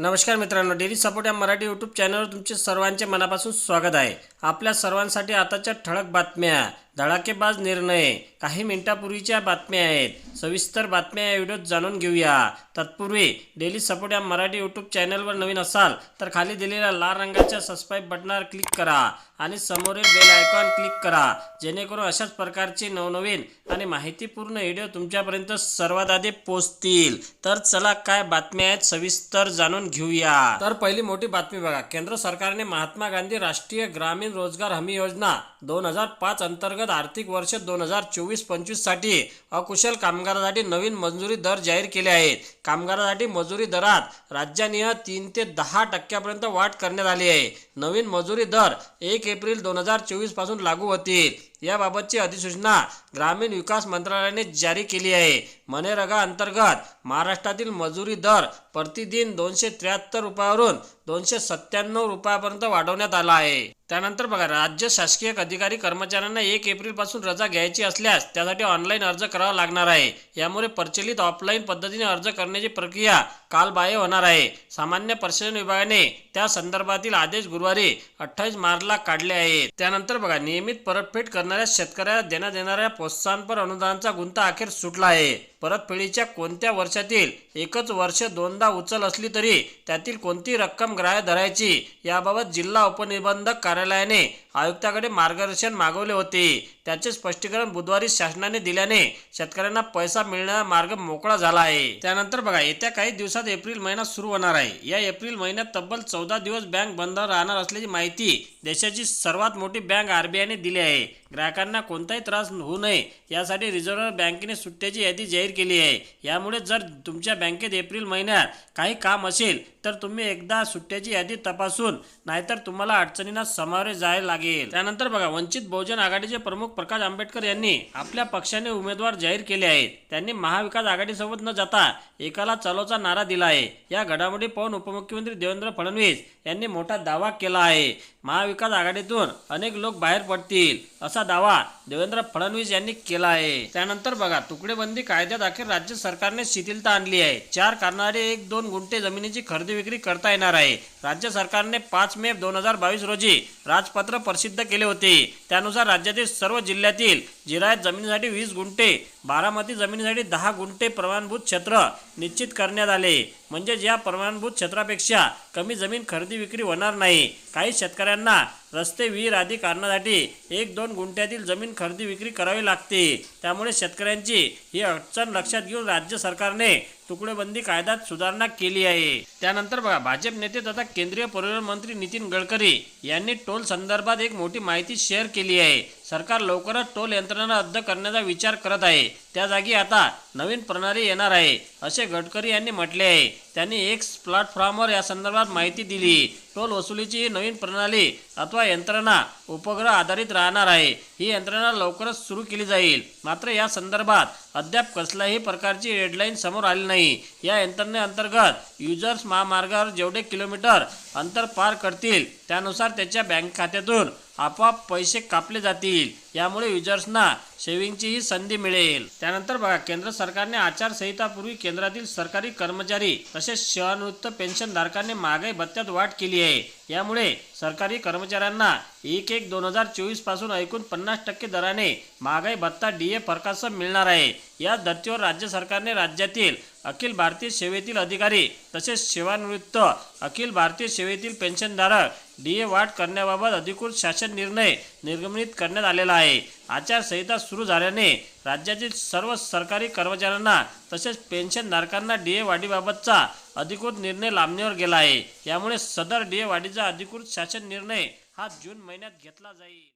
नमस्कार मित्रांनो daily support या मराठी यूट्यूब चॅनलवर तुमचे सर्वांचे मनापासून स्वागत आहे. आपल्या सर्वांसाठी आताच्या ठळक बातम्या. धडाकेबाज निर्णय. काही मिनिटापूर्वीच्या बातम्या आहेत. सविस्तर बातम्या या व्हिडिओत जाणून घेऊया. तत्पूर्वी डेली सपोर्ट या मराठी यूट्यूब चॅनलवर नवीन असाल तर खाली दिलेल्या लाल रंगाच्या सबस्क्राईब बटनावर क्लिक करा आणि समोरील बेल आयकॉन क्लिक करा. जेणेकरून अशाच प्रकारचे नवनवीन आणि माहितीपूर्ण व्हिडिओ तुमच्यापर्यंत सर्वात आधी पोहोचतील. तर चला काय बातम्या आहेत सविस्तर जाणून घेऊया. तर पहिली मोठी बातमी बघा. केंद्र सरकारने महात्मा गांधी राष्ट्रीय ग्रामीण रोजगार हमी योजना दोन हजार पाच अंतर्गत आर्थिक वर्ष दोन हजार चोवीस पंचवीससाठी अकुशल कामगारासाठी नवीन मंजुरी दर जाहीर केले आहेत. कामगारासाठी मजुरी दरात राज्यानिय तीन ते दहा टक्क्यापर्यंत वाढ करण्यात आली आहे. नवीन मजुरी दर एक एप्रिल दोन हजार चोवीसपासून लागू होतील याबाबतची अधिसूचना ग्रामीण विकास मंत्रालयाने जारी केली आहे. मनेरगा अंतर्गत महाराष्ट्रातील मजुरी दर प्रतिदिन दोनशे त्र्याहत्तर रुपयावरून दोनशे सत्त्याण्णव रुपयापर्यंत वाढवण्यात आला आहे. त्यानंतर बघा राज्य शासकीय अधिकारी कर्मचाऱ्यांना एक एप्रिलपासून रजा घ्यायची असल्यास त्यासाठी ऑनलाईन अर्ज करावा लागणार आहे. यामुळे प्रचलित ऑफलाईन पद्धतीने अर्ज करण्याची प्रक्रिया कालबाह्य होणार आहे. सामान्य प्रशासन विभागाने त्या संदर्भातील आदेश गुरुवार अठ्ठावीस मार्चला काढले आहेत. त्यानंतर बघा नियमित परतफेड करणाऱ्या शेतकऱ्याला देण्यात येणाऱ्या प्रोत्साहनपर अनुदानाचा गुंता अखेर सुटला आहे. परतफेडीच्या कोणत्या वर्षातील एकच वर्ष दोनदा उचल असली तरी त्यातील कोणती रक्कम ग्राह्य धरायची याबाबत जिल्हा उपनिबंधक कार्यालयाने आयुक्ताकडे मार्गदर्शन मागवले होते. त्याचे स्पष्टीकरण बुधवारी शासनाने दिल्याने शेतकऱ्यांना पैसा मिळण्याचा मार्ग मोकळा झाला आहे. त्यानंतर बघा येत्या काही दिवसात एप्रिल महिना सुरू होणार आहे. या एप्रिल महिन्यात तब्बल चौदा दिवस बँक बंद राहणार असल्याची माहिती देशाची सर्वात मोठी बँक आरबीआयने दिली आहे. ग्राहकांना कोणताही त्रास होऊ नये यासाठी रिझर्व्ह बँकेने सुट्ट्याची यादी जाहीर केली आहे. यामुळे जर तुमच्या बँकेत एप्रिल महिन्यात काही काम असेल तर तुम्ही एकदा सुट्ट्याची यादी तपासून नाहीतर तुम्हाला अडचणींना सामोरे जायला लागेल. त्यानंतर बघा वंचित बहुजन आघाडीचे प्रमुख प्रकाश आंबेडकर यांनी आपल्या पक्षाने उमेदवार जाहीर केले आहेत. त्यांनी महाविकास आघाडीसोबत न जाता एकाला चालवचा नारा दिला आहे. या घडामोडी पाहून उपमुख्यमंत्री देवेंद्र फडणवीस यांनी मोठा दावा केला आहे. महाविकास आघाडीतून अनेक लोक बाहेर पडतील असा दावा देवेंद्र फडणवीस यांनी केला आहे. त्यानंतर बघा तुकडेबंदी कायद्यात अखेर राज्य सरकारने शिथिलता आणली आहे. चार कारणारे एक दोन गुंठे जमिनीची खरेदी विक्री करता येणार आहे. राज्य सरकारने पाच मे दोन हजार बावीस रोजी राजपत्र प्रसिद्ध केले होते. त्यानुसार राज्यातील सर्व जिल्ह्यातील जिरायत जमिनीसाठी वीस गुंठे बारामती जमिनीसाठी दहा गुंठे प्रमाणभूत क्षेत्र निश्चित करण्यात आले. म्हणजे या प्रमाणभूत क्षेत्रापेक्षा कमी जमीन खरेदी विक्री होणार नाही. काही शेतकऱ्यांना रस्ते विहीर आदी कारणासाठी एक दोन गुंठ्यातील जमीन खरेदी विक्री करावी लागते. त्यामुळे शेतकऱ्यांची ही अडचण लक्षात घेऊन राज्य सरकारने तुकडेबंदी कायद्यात सुधारणा केली आहे. त्यानंतर बघा भाजप नेते तथा केंद्रीय परिवहन मंत्री नितीन गडकरी यांनी टोल संदर्भात एक मोठी माहिती शेअर केली आहे. सरकार लवकरच टोल यंत्रणा रद्द करण्याचा विचार करत आहे. त्या जागी आता नवीन प्रणाली येणार आहे असे गडकरी यांनी म्हटले आहे. त्यांनी एक प्लॅटफॉर्मवर या संदर्भात माहिती दिली. टोल वसुलीची ही नवीन प्रणाली अथवा यंत्रणा उपग्रह आधारित राहणार आहे. ही यंत्रणा लवकरच सुरू केली जाईल. मात्र या संदर्भात अद्याप कसल्याही प्रकारची रेडलाईन समोर आली नाही. या यंत्रणे अंतर्गत युजर्स महामार्गावर जेवढे किलोमीटर अंतर पार करतील त्यानुसार त्याच्या बँक खात्यातून आपोआप पैसे कापले जातील. यामुळे युजर्सना सेव्हिंगचीही संधी मिळेल. त्यानंतर बघा केंद्र सरकारने आचारसंहितापूर्वी केंद्रातील सरकारी कर्मचारी तसेच सेवानिवृत्त पेन्शनधारकांनी महागाई भत्त्यात वाढ केली आहे. यामुळे सरकारी कर्मचाऱ्यांना एक एक दोन हजार चोवीसपासून ऐकून पन्नास टक्के दराने महागाई भत्ता डी ए फरकासह मिळणार आहे. या धर्तीवर राज्य सरकारने राज्यातील अखिल भारतीय सेवेतील अधिकारी तसेच सेवानिवृत्त अखिल भारतीय सेवेतील पेन्शनधारक डी ए वाढ करण्याबाबत अधिकृत शासन निर्णय निर्गमित करण्यात आलेला आहे. आचारसंहिता सुरू झाल्याने राज्यातील सर्व सरकारी कर्मचाऱ्यांना तसेच पेन्शनधारकांना डी ए वाढीबाबतचा अधिकृत निर्णय लांबणीवर गेला आहे. यामुळे सदर डी ए वाढीचा अधिकृत शासन निर्णय हा जून महिन्यात घेतला जाईल.